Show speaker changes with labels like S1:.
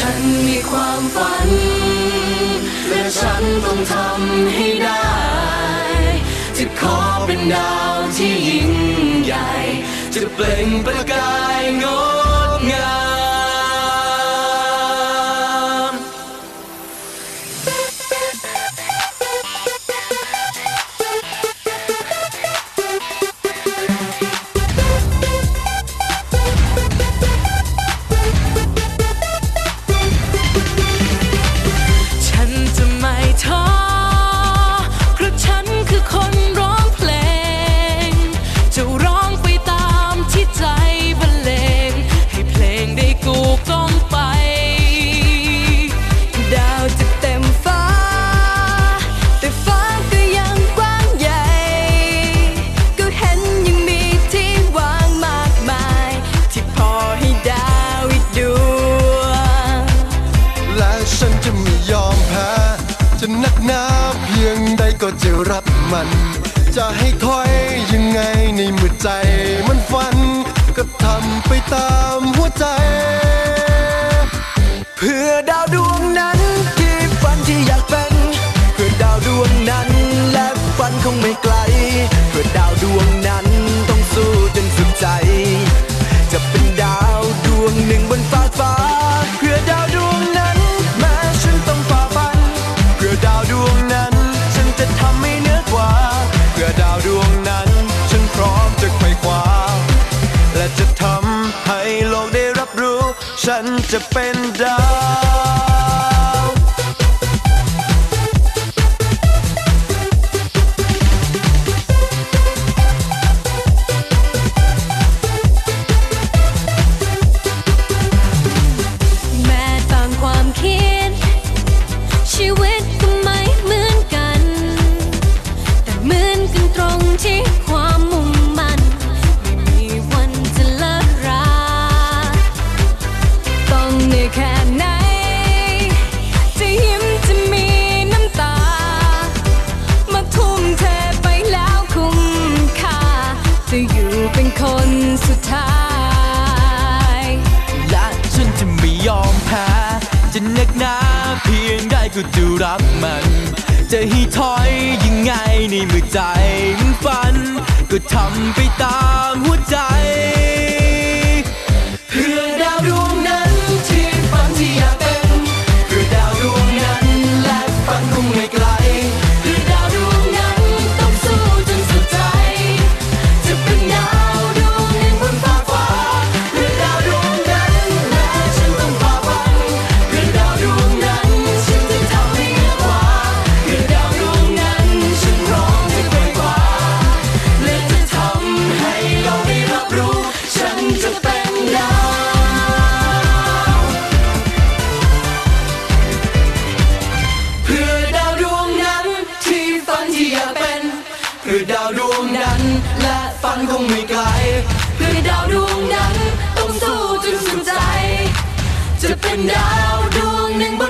S1: ฉันมีความฝัน และฉันต้องทำให้ได้ จะขอเป็นดาวที่ยิ่งใหญ่ จะเปล่งประกาย จะรับมัน
S2: จะให้ถอยยังไงในเมื่อใจมันฝัน ก็ทำไปตามหัวใจ
S3: เพื่อดาวดวงนั้น ฉันจะเป็นดาว
S1: แม้ต่างความคิด ชีวิตก็ไม่เหมือนกัน แต่เหมือนกันตรงที่ความ แค่ไหน จะยิ้มจะมีน้ำตา มาทุ่มเทไปแล้วคุ้มค่า จะอยู่เป็นคนสุดท้าย
S3: และฉันจะไม่ยอมแพ้ จะนักหนาเพียงใดก็จะรักมัน จะให้ถอยยังไงในเมื่อใจฝัน ก็ทำไปตาม
S1: เพื่อดาวดวงนั้น และฝันคงไม่ไกลเพื่อดาวดวงนั้น ต้องสู้จนสุดใจ จะเป็นดาวดวงหนึ่งบน